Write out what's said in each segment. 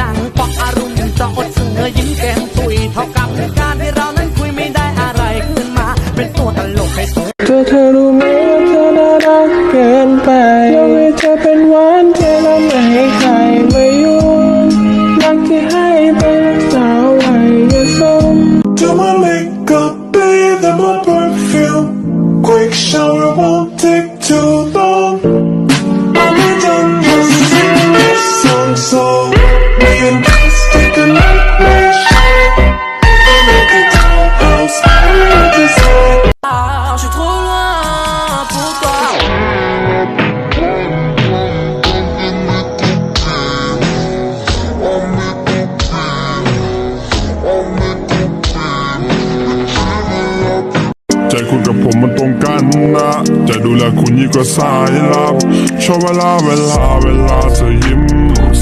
ดังปอกอารมณ์จะอดเสือยิ้มแก้มตุยเท่ากับการที่เรานั้นคุยไม่ได้อะไรขึ้นมา เป็นตัวตลกให้สวยเธอเธอรู้ไหมว่าเธอน่ารักเกินไปยกให้เธอเป็นหวานเธอแล้วไม่ให้ใครมายุ่งรักที่ให้ไปรักษาไว้อย่าส่ง Till my leg up, bathe in my perfume Quick shower won't take too long I'm in กันนะ จะดูแลคุณยิ่งกว่าสายลับ ชอบเวลาเวลาเวลาเธอยิ้ม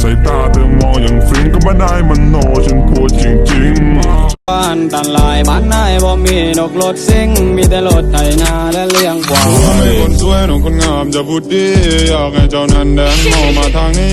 สายตาเธอมองอย่างฟินก็ไม่ได้มันโนฉันพูดจริงๆ บ้านตันลายบ้านนายบ่มีนกรถซิ่งมีแต่รถไถนาและเลี้ยงควายคนสวยน้องคนงามจะพูดดีอยากให้เจ้านั้นเดินเข้ามาทางนี้